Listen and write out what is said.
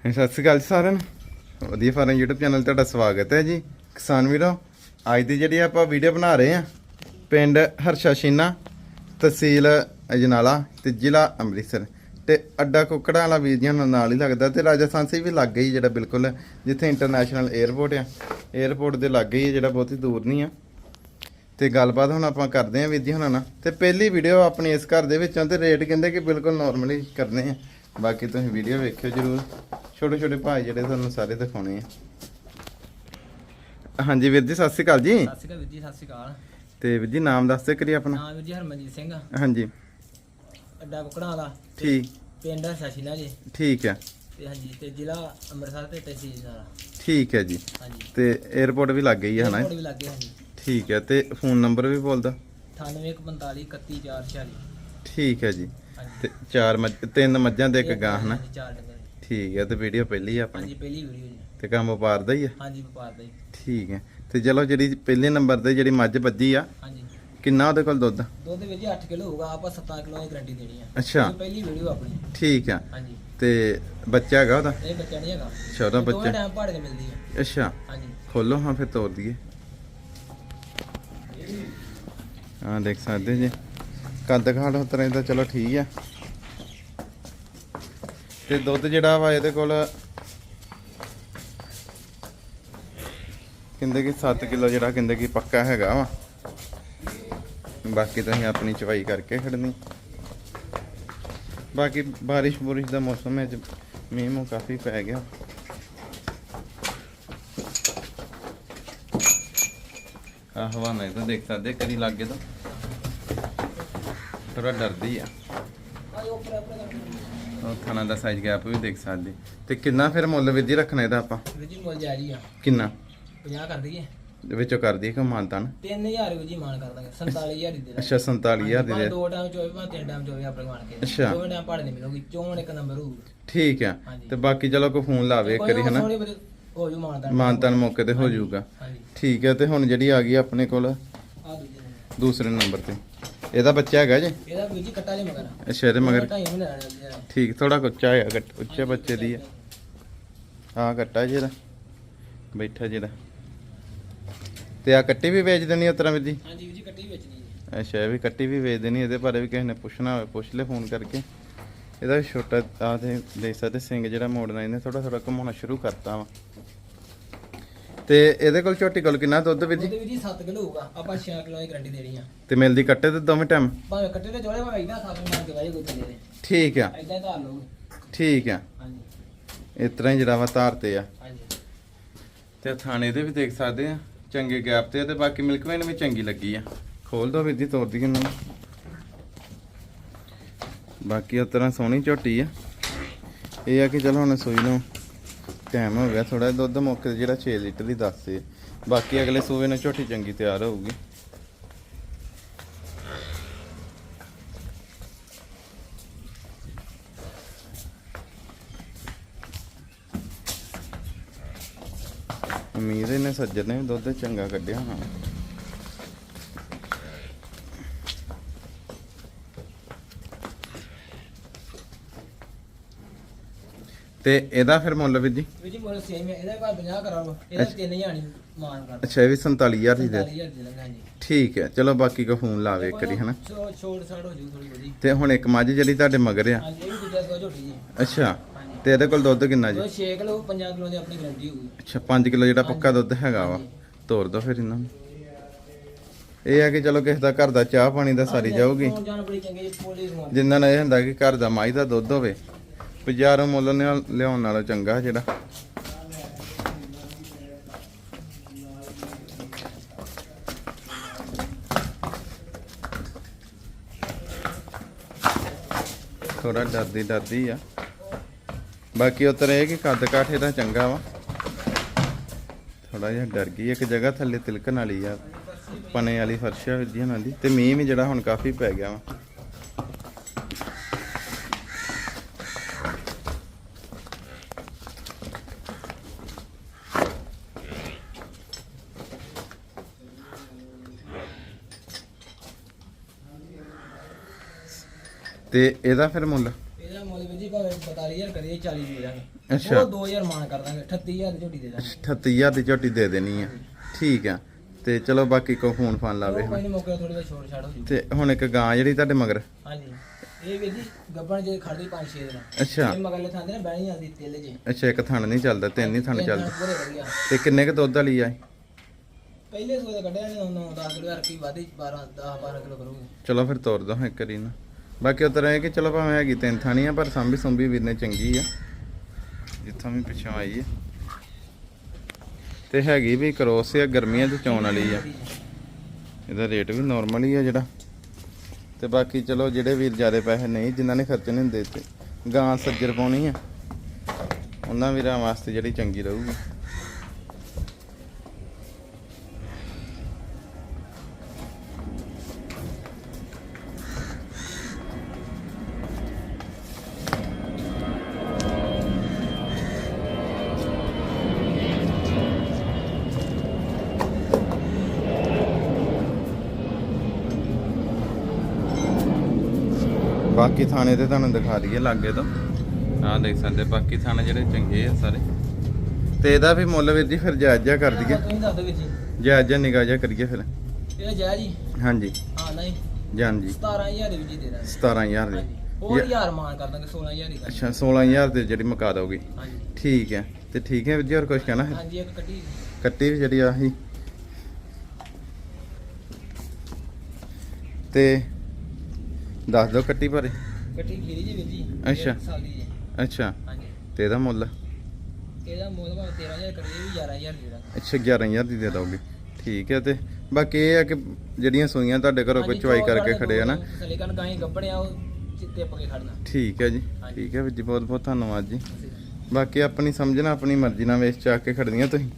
ਸਤਿ ਸ਼੍ਰੀ ਅਕਾਲ ਜੀ ਸਾਰਿਆਂ ਨੂੰ। ਵਧੀਆ ਫਾਰਮ YouTube ਚੈਨਲ ਤੁਹਾਡਾ ਸਵਾਗਤ ਹੈ ਜੀ। ਕਿਸਾਨ ਵੀਰੋ, ਅੱਜ ਦੀ ਜਿਹੜੀ ਆਪਾਂ ਵੀਡੀਓ ਬਣਾ ਰਹੇ ਆ ਪਿੰਡ ਹਰਸ਼ਾ ਸ਼ੀਨਾ ਤਹਿਸੀਲ ਅਜਨਾਲਾ ਤੇ ਜ਼ਿਲ੍ਹਾ ਅੰਮ੍ਰਿਤਸਰ। ਤੇ ਅੱਡਾ ਕੁੱਕੜਾਂ ਵਾਲਾ ਵੀਰ ਜੀ ਨਾਲ ਹੀ ਲੱਗਦਾ ਤੇ ਰਾਜਸਥਾਨ ਸੇ ਵੀ ਲੱਗ ਗਈ ਜਿਹੜਾ ਬਿਲਕੁਲ, ਜਿੱਥੇ ਇੰਟਰਨੈਸ਼ਨਲ 에ਅਰਪੋਰਟ ਆ। 에ਅਰਪੋਰਟ ਦੇ ਲੱਗ ਗਈ ਜਿਹੜਾ ਬਹੁਤੀ ਦੂਰ ਨਹੀਂ ਆ। ਤੇ ਗੱਲਬਾਤ ਹੁਣ ਆਪਾਂ ਕਰਦੇ ਆਂ ਵੀਰ ਜੀ ਹੁਣਾਂ ਨਾਲ। ਤੇ ਪਹਿਲੀ ਵੀਡੀਓ ਆਪਣੀ ਇਸ ਘਰ ਦੇ ਵਿੱਚੋਂ ਤੇ ਰੇਟ ਕਹਿੰਦੇ ਕਿ ਬਿਲਕੁਲ ਨਾਰਮਲੀ ਕਰਨੇ ਆ। ਬਾਕੀ ਤੁਸੀਂ ਵੀਡੀਓ ਵੇਖਿਓ ਜਰੂਰ। ਛੋਟੇ ਛੋਟੇ ਭਾਈ ਜਿਹੜੇ ਤੁਹਾਨੂੰ ਸਾਰੇ ਦਿਖਾਉਣੇ ਆ। ਹਾਂਜੀ ਵੀਰ ਜੀ ਸਤਿ ਸ਼੍ਰੀ ਅਕਾਲ ਜੀ। ਸਤਿ ਸ਼੍ਰੀ ਅਕਾਲ ਵੀਰ ਜੀ ਸਤਿ ਸ਼੍ਰੀ ਅਕਾਲ। ਤੇ ਵੀਰ ਜੀ ਨਾਮ ਦੱਸ ਦੇ ਕਰੀ ਆਪਣਾ। ਨਾਮ ਵੀਰ ਜੀ ਹਰਮਨਜੀਤ ਸਿੰਘ ਹਾਂਜੀ। ਅੱਡਾ ਕੁਕੜਾਂ ਦਾ ਠੀਕ। ਪਿੰਡ ਸ਼ਸ਼ੀਲਾ ਜੀ। ਠੀਕ ਹੈ ਤੇ ਹਾਂਜੀ ਤੇ ਜ਼ਿਲ੍ਹਾ ਅੰਮ੍ਰਿਤਸਰ ਤੇ ਤਹਿਸੀਲ ਨਾਲ ਠੀਕ ਹੈ ਜੀ। ਹਾਂਜੀ। ਤੇ 에어ਪੋਰਟ ਵੀ ਲੱਗ ਗਈ ਹੈ ਹਨਾ? Airport ਵੀ ਲੱਗੇ ਹਾਂਜੀ। ਠੀਕ ਹੈ ਤੇ ਫੋਨ ਨੰਬਰ ਵੀ ਬੋਲਦਾ। 9845 31446 ਠੀਕ ਹੈ ਜੀ। ਤੇ ਚਾਰ ਮੱਝ ਤਿੰਨ ਮੱਝਾਂ ਤੇ ਇੱਕ ਗਾਂ ਹਨਾ? ਹਾਂਜੀ, ਚਾਰ ਡੰਗਰ ਜੀ। ਠੀਕ ਹੈ ਤੇ ਵੀਡੀਓ ਪਹਿਲੀ ਹੈ ਆਪਣੀ? ਹਾਂਜੀ ਪਹਿਲੀ ਵੀਡੀਓ ਜੀ। ਤੇ ਕੰਮ ਵਪਾਰ ਦਾ ਹੀ ਹੈ ਹਾਂਜੀ ਵਪਾਰ ਦਾ ਜੀ ਠੀਕ ਹੈ ਤੇ ਚਲੋ ਜਿਹੜੀ ਪਹਿਲੇ ਨੰਬਰ ਤੇ ਜਿਹੜੀ ਮੱਝ ਵੱਜੀ ਆ ਹਾਂਜੀ। ਕਿੰਨਾ ਉਹਦੇ ਕੋਲ ਦੁੱਧ? ਦੁੱਧ ਵੀਰ ਜੀ 8 ਕਿਲੋ ਹੋਊਗਾ ਆਪਾਂ 7 ਕਿਲੋ ਦੀ ਗਾਰੰਟੀ ਦੇਣੀ ਆ। ਅੱਛਾ। ਇਹ ਪਹਿਲੀ ਵੀਡੀਓ ਆਪਣੀ। ਠੀਕ ਆ। ਹਾਂਜੀ। ਤੇ ਬੱਚਾ ਹੈਗਾ ਉਹਦਾ? ਇਹ ਬੱਚਾ ਨਹੀਂ ਹੈਗਾ। ਅੱਛਾ ਉਹਦਾ ਦੋਵੇਂ ਬੱਚਾ? ਟਾਈਮ ਭਾੜੇ ਤੇ ਮਿਲਦੀ ਹੈ ਅੱਛਾ। ਹਾਂਜੀ। ਖੋਲੋ ਹਾਂ ਫਿਰ ਤੋੜ ਦਈਏ। ਹਾਂ ਦੇਖ ਸਕਦੇ ਜੀ। ਕੱਦ ਘਾੜ ਉਤਰੇ ਦਾ ਚਲੋ ਠੀਕ ਆ। ਤੇ ਦੁੱਧ ਜਿਹੜਾ ਵਾ ਇਹਦੇ ਕੋਲ ਕਹਿੰਦੇ ਕਿ 7 ਕਿਲੋ ਜਿਹੜਾ ਕਹਿੰਦੇ ਕਿ ਪੱਕਾ ਹੈਗਾ ਵਾ। ਬਾਕੀ ਤੁਸੀਂ ਆਪਣੀ ਚਵਾਈ ਕਰਕੇ ਖੜਨੀ। ਬਾਕੀ ਬਾਰਿਸ਼ ਬੁਰਿਸ਼ ਦਾ ਮੌਸਮ ਹੈ ਮੀਂਹ ਮੂੰਹ ਕਾਫੀ ਪੈ ਗਿਆ। ਆਹ ਹਵਾ ਨਹੀਂ ਤਾਂ ਦੇਖ ਸਕਦੇ ਕਦੀ ਲੱਗੇ ਤਾਂ। ਥੋੜਾ ਡਰਦੀ ਆ। ਉਹ ਥਾਣਾ ਦਾ ਸਾਈਜ਼ ਗੈਪ ਵੀ ਦੇਖ ਸਕਦੇ। ਤੇ ਕਿੰਨਾ ਫਿਰ ਮੁੱਲ ਵਿਧੀ ਰੱਖਣਾ ਇਹਦਾ ਆਪਾਂ? ਵੀਰ ਜੀ ਮੁੱਲ ਜਾਰੀ ਆ। ਕਿੰਨਾ? 50 ਕਰ ਦਈਏ। ਵਿੱਚੋਂ ਕਰ ਦਈਏ ਕਿ ਮਾਨਤਾ ਨਾ? 3000 ਵੀਰ ਜੀ ਮਾਨ ਕਰ ਦਾਂਗੇ 47000 ਦੀ ਦੇ ਦਾਂਗੇ। ਅੱਛਾ 47000 ਦੇ ਦੇ। ਦੋ ਟਾਈਮ ਚੋਵੇ ਭਾਵੇਂ ਤਿੰਨ ਟਾਈਮ ਚੋਵੇ ਆਪਣੇ ਮਾਨ ਕੇ। ਅੱਛਾ। ਦੋਵੇਂ ਟਾਈਮ ਭਾੜੇ ਨਹੀਂ ਮਿਲੂਗੀ ਚੋਣ ਇੱਕ ਨੰਬਰ ਹੋਊ। ਠੀਕ ਆ। ਤੇ ਬਾਕੀ ਚਲੋ ਕੋਈ ਫੋਨ ਲਾਵੇ ਇੱਕ ਵਾਰੀ ਹਨਾ? ਹੋ ਜੂ ਮੌਕੇ ਤੇ ਹੋ ਜਾਊਗਾ ਠੀਕ ਹੈ ਤੇ ਹੁਣ ਜਿਹੜੀ ਆ ਗਈ ਆਪਣੇ ਕੋਲ ਆ ਦੂਸਰੇ ਨੰਬਰ ਤੇ। ਇਹਦਾ ਬੱਚਾ ਹੈਗਾ ਜੀ? ਇਹਦਾ ਵੀਰ ਜੀ ਕੱਟਾ ਜੇ ਮਗਰ। ਅੱਛਾ ਇਹਦੇ ਮਗਰ। ਢਾਈ ਮਹੀਨੇ ਦਾ ਜਿਹੜਾ। ਠੀਕ ਥੋੜਾ ਉੱਚਾ ਹੈ ਗੱਟ- ਉੱਚੇ ਬੱਚੇ ਦੀ ਹੈ ਆ ਕੱਟਾ ਜਿਹੜਾ ਬੈਠਾ ਜਿਹੜਾ ਤੇ ਆ ਕੱਟੀ ਵੀ ਵੇਚ ਦੇਣੀ ਉਤਰਾ ਵੀਰ ਜੀ? ਹਾਂਜੀ ਵੀਰ ਜੀ ਕੱਟੀ ਵੇਚਣੀ ਜੀ। ਅੱਛਾ ਇਹ ਵੀ ਕੱਟੀ ਵੀ ਵੇਚ ਦੇਣੀ ਇਹਦੇ ਬਾਰੇ ਵੀ ਕਿਸੇ ਨੇ ਪੁੱਛਣਾ ਹੋਵੇ ਪੁੱਛ ਲੈ ਫੋਨ ਕਰਕੇ। ਇਹਦਾ ਵੀ ਛੋਟਾ ਆ ਤੇ ਦੇਖ ਸਕਦੇ ਸਿੰਘ ਜਿਹੜਾ ਮੋੜਨਾ ਇਹਨੇ ਥੋੜਾ ਥੋੜਾ ਘੁਮਾਉਣਾ ਸ਼ੁਰੂ ਕਰਤਾ ਵਾ। ਤੇ ਇਹਦੇ ਕੋਲ ਝੋਟੀ ਕੋਲ ਕਿੰਨਾ ਦੁੱਧ ਵੀਰ ਉਹਦੇ ਜੀ ਵੀਰ ਜੀ 7 ਕਿਲੋ ਹੋਊਗਾ। ਆਪਾਂ 6 ਕਿਲੋ ਦੀ ਗਾਰੰਟੀ ਦੇਣੀ ਆ। ਤੇ ਮਿਲਦੀ ਕੱਟੇ ਤੇ ਦੋਵੇਂ ਟਾਈਮ ਭਾਵੇਂ ਕੱਟੇ ਤੇ ਚੋਲੇ ਭਾਵੇਂ ਇਦਾਂ ਸਾਫ਼ ਮਾਰ ਕੇ ਵਾਜੇ ਕੋਈ ਦੇ ਦੇ। ਠੀਕ ਆ। ਇਦਾਂ ਧਾਰ ਲਓ ਠੀਕ ਆ। ਹਾਂਜੀ। ਇਸ ਤਰ੍ਹਾਂ ਹੀ ਜਿਹੜਾ ਵਾ ਤਾਰ ਤੇ ਆ। ਹਾਂਜੀ। ਤੇ ਥਾਣੇ ਦੇ ਵੀ ਦੇਖ ਸਕਦੇ ਆ। ਚੰਗੇ ਗੈਪ ਤੇ ਆ ਤੇ ਬਾਕੀ ਮਿਲਕ ਵੇਨ ਵੀ ਚੰਗੀ ਲੱਗੀ ਆ। ਖੋਲ ਦੋ ਵੀਦੀ ਤੋੜ ਦੀ ਇਹਨਾਂ। ਨੂੰ ਬਾਕੀ ਉਹ ਤਰ੍ਹਾਂ ਸੋਹਣੀ ਝੋਟੀ ਆ। ਇਹ ਆ ਕਿ ਚਲੋ ਹੁਣ ਸੂਈ ਨੂੰ ਟਾਈਮ ਹੋ ਗਿਆ ਥੋੜਾ ਦੁੱਧ ਮੁੱਕ ਜਿਹੜਾ 6 ਲੀਟਰ ਦੀ ਦੱਸਦੇ ਬਾਕੀ ਅਗਲੇ ਸੂਏ ਨੂੰ ਝੋਟੀ ਚੰਗੀ ਤਿਆਰ ਹੋਊਗੀ। ਉਮੀਦ ਇਹਨੇ ਸੱਜਰ ਨੇ ਦੁੱਧ ਚੰਗਾ ਕੱਢਿਆ ਹਾਂ ਤੇ ਇਹਦਾ ਫਿਰ ਮੁੱਲ ਵੀ ਜੀ? ਵੀਰ ਜੀ ਮੁੱਲ ਸੇਮ ਹੈ ਇਹਦਾ ਭਾਵੇਂ 50 ਕਰਾ ਲਓ ਇਹਦਾ 3000 ਨਹੀਂ ਮਾਨ ਕਰ ਅੱਛਾ ਇਹ ਵੀ 47000 ਦੀ ਦੇ। 40000 ਦੇ ਦਾਂਗੇ ਹਾਂਜੀ। ਠੀਕ ਹੈ ਚਲੋ ਬਾਕੀ ਕੋ ਫੋਨ ਲਾਵੇ ਇੱਕ ਵਾਰੀ ਹਨਾ। ਛੋ- ਛੋੜ ਛਾੜ ਹੋ ਜੂ ਥੋੜੀ ਬਹੁਤੀ। ਤੇ ਹੁਣ ਇੱਕ ਮੱਝ ਜਿਹੜੀ ਤੁਹਾਡੇ ਮਗਰ ਆ। ਹਾਂਜੀ ਇਹ ਵੀ ਦੂਜਾ ਸੋ ਝੋਟੀ ਜੀ। ਅੱਛਾ ਤੇ ਇਹਦੇ ਕੋਲ ਦੁੱਧ ਕਿੰਨਾ ਜੀ? ਉਹ 6 ਕਿਲੋ 5 ਕਿਲੋ ਦੀ ਆਪਣੀ ਗਾਰੰਟੀ ਹੋਊਗੀ। ਅੱਛਾ 5 ਕਿਲੋ ਜਿਹੜਾ ਪੱਕਾ ਦੁੱਧ ਹੈਗਾ ਵਾ ਤੋਰ ਦੋ ਫਿਰ ਇਹਨਾਂ ਨੂੰ। ਇਹ ਆ ਕਿ ਚਲੋ ਕਿਸੇ ਦਾ ਘਰ ਦਾ ਚਾਹ ਪਾਣੀ ਦਾ ਸਾਰੀ ਜਾਊਗੀ। ਹੁਣ ਬੜੀ ਚੰਗੀ ਜੀ ਜਿੰਨਾਂ ਨਾਲ ਇਹ ਹੁੰਦਾ ਕਿ ਘਰ ਦਾ ਮਾਈ ਦਾ ਦੁੱਧ ਹੋਵੇ ਬਾਜ਼ਾਰੋਂ ਮੁੱਲ ਨਾਲ ਲਿਆਉਣ ਨਾਲੋਂ ਚੰਗਾ ਜਿਹੜਾ। ਥੋੜਾ ਡਰਦੀ ਡਰਦੀ ਆ। ਬਾਕੀ ਉਤਰ ਇਹ ਕਿ ਕੱਦ ਕਾਠੇ ਦਾ ਚੰਗਾ ਵਾ। ਥੋੜਾ ਜਿਹਾ ਡਰ ਗਈ। ਇੱਕ ਜਗ੍ਹਾ ਥੱਲੇ ਤਿਲਕਣ ਵਾਲੀ ਆ। ਪਨੇ ਵਾਲੀ ਫਰਸ਼ ਆ ਵਿੱਧੀਆਂ ਨਾਲ ਦੀ। ਤੇ ਮੀਂਹ ਵੀ ਜਿਹੜਾ ਹੁਣ ਕਾਫੀ ਪੈ ਗਿਆ ਵਾ। ਤੇ ਇਹਦਾ ਫਿਰ ਮੁੱਲ? ਇਹਦਾ ਮੁੱਲ ਵੀਰ ਜੀ ਭਾਵੇਂ 45 40000 ਕਰੀਏ 40 ਦੇ ਦਾਂਗੇ। ਅੱਛਾ। ਉਹ 2000 ਮਾਨ ਕਰ ਦਾਂਗੇ 38000 ਦੀ ਝੋਟੀ ਦੇ ਦਾਂਗੇ। 38000 ਦੀ ਝੋਟੀ ਦੇ ਦੇਣੀ ਆ। ਠੀਕ ਆ। ਤੇ ਚਲੋ ਬਾਕੀ ਕੋ ਫੋਨ ਫਾਨ ਲਾਵੇ ਹੁਣ। ਮੌਕੇ ਥੋੜੀ ਜਿਹਾ ਛੋੜ ਛਾੜ ਹੋ ਜੂ ਤੇ ਹੁਣ ਇੱਕ ਗਾਂ ਜਿਹੜੀ ਤੁਹਾਡੇ ਮਗਰ। ਹਾਂਜੀ। ਇਹ ਵੀਰ ਜੀ ਗੱਬਣ ਜੇ ਖੜਦੀ 5-6 ਦਿਨ। ਅੱਛਾ। ਇਹ ਮਗਰਲੇ ਥਾਂਦੇ ਨੇ ਬਹਿਣੀ ਜਾਂਦੀ ਤੇਲੇ ਜੇ। ਅੱਛਾ ਇੱਕ ਥਣ ਨਹੀਂ ਚੱਲਦਾ ਤਿੰਨ ਹੀ ਥਣ ਚੱਲਦੇ। ਤੇ ਕਿੰਨੇ ਕ ਦੁੱਧ ਵਾਲੀ ਆ? ਪਹਿਲੇ ਸੂਏ ਦਾ ਕੱਢਿਆ ਨਹੀਂ ਉਹਨੂੰ 10 ਕਿਲੋ ਹਰ ਕੀ ਵਾਧੀ 12 10 12 ਕਿਲੋ ਕਰੂਗੀ। ਚਲੋ ਫਿਰ ਤੋਰ ਦੋ ਇੱਕ ਨਾ। ਬਾਕੀ ਉਤਰ ਹੈ ਕਿ ਚਲੋ ਭਾਵੇਂ ਹੈਗੀ ਤਿੰਨ ਥਾਣੀ ਆ ਪਰ ਸੰਭੀ ਸੰਭੀ ਵੀਰ ਨੇ ਚੰਗੀ ਆ। ਜਿੱਥੋਂ ਵੀ ਪਿੱਛੋਂ ਆਈ ਹੈ ਤੇ ਹੈਗੀ ਵੀ ਕਰੋਸ ਆ, ਗਰਮੀਆਂ 'ਚ ਚੌਣ ਵਾਲੀ ਆ। ਇਹਦਾ ਰੇਟ ਵੀ ਨਾਰਮਲ ਹੀ ਆ ਜਿਹੜਾ। ਤੇ ਬਾਕੀ ਚਲੋ ਜਿਹੜੇ ਵੀਰ ਜ਼ਿਆਦਾ ਪੈਸੇ ਨਹੀਂ, ਜਿਨ੍ਹਾਂ ਨੇ ਖਰਚੇ ਨਹੀਂ ਹੁੰਦੇ ਤੇ ਗਾਂ ਸੱਜਰ ਪਾਉਣੀ ਆ। ਉਹਨਾਂ ਵੀਰਾਂ ਵਾਸਤੇ ਜਿਹੜੀ ਚੰਗੀ ਰਹੂਗੀ। ਬਾਕੀ ਥਾਣੇ ਤੇ ਤੁਹਾਨੂੰ ਦਿਖਾ ਦਈਏ ਲਾਗੇ ਤੋਂ। ਆਹ ਦੇਖ ਸਕਦੇ ਬਾਕੀ ਥਾਣੇ ਜਿਹੜੇ ਚੰਗੇ ਆ ਸਾਰੇ। ਤੇ ਇਹਦਾ ਵੀ ਮੁੱਲ ਵੀਰ ਜੀ ਫਿਰ ਜਾਇਜ਼ ਕਰ ਦਈਏ। ਤੁਸੀਂ ਦੱਸ ਦਿਓ ਵੀਰ ਜੀ। ਜਾਇਜ਼ ਨਿਗਾਹ ਜਿਹਾ ਕਰੀਏ ਫਿਰ। ਇਹ ਜੈ ਜੀ ਹਾਂਜੀ। ਹਾਂ ਨਹੀਂ। ਜਾਨ ਜੀ। 17000 ਦੇ ਵਿੱਚ ਹੀ ਦੇ ਦਾਂਗੇ। 17000 ਦੀ। ਹੋਰ ਯਾਰ ਮਾਨ ਕਰ ਦਾਂਗੇ 16000 ਦੀ। ਅੱਛਾ 16000 ਦੇ ਜਿਹੜੀ ਮੁਕਾ ਦੋਗੇ। ਹਾਂਜੀ। ਠੀਕ ਹੈ। ਤੇ ਠੀਕ ਹੈ ਵੀਰ ਜੀ ਹੋਰ ਕੁਝ ਕਹਿਣਾ ਹੈ? ਹਾਂਜੀ ਇੱਕ ਕੱਢੀ ਕੱਟੀ ਵੀ ਜਿਹੜੀ ਆਹੀ। ਤੇ ਦੱਸ ਦਿਓ ਕੱਟੀ ਬਾਰੇ। ਕੱਟੀ ਖੀਰੀ ਜੀ ਵੀਰ ਜੀ ਅੱਛਾ। ਸਾਲ ਜੀ। ਅੱਛਾ। ਹਾਂਜੀ। ਤੇ ਇਹਦਾ ਮੁੱਲ? ਇਹਦਾ ਮੁੱਲ ਭਾਵੇਂ 13000 ਕਰੀਏ ਵੀ 11000 ਦੇ ਦਾਂਗੇ ਅੱਛਾ 11000 ਦੀ ਦੇ ਦੋਗੇ। ਠੀਕ ਹੈ ਤੇ ਬਾਕੀ ਇਹ ਆ ਕਿ ਜਿਹੜੀਆਂ ਸੂਈਆਂ ਤੁਹਾਡੇ ਘਰੋਂ ਕੋਈ ਚਵਾਈ ਚੌਲ ਕਰਕੇ ਖੜੇ ਆ ਨਾ। ਦੋ ਸਲੀਕਨ ਗਾਈ ਗੱਬੜਿਆ ਉਹ ਚਿੱਤੇ ਪਕੇ ਖੜਨਾ। ਠੀਕ ਹੈ ਜੀ। ਹਾਂਜੀ। ਠੀਕ ਹੈ ਵੀਰ ਜੀ ਬਹੁਤ ਬਹੁਤ ਧੰਨਵਾਦ ਜੀ। ਬਾਕੀ ਆਪਣੀ ਸਮਝਣਾ ਆਪਣੀ ਮਰਜ਼ੀ ਨਾਲ ਵੇਚ ਚਾ ਕੇ ਖੜਦੀਆਂ ਤੁਸੀਂ।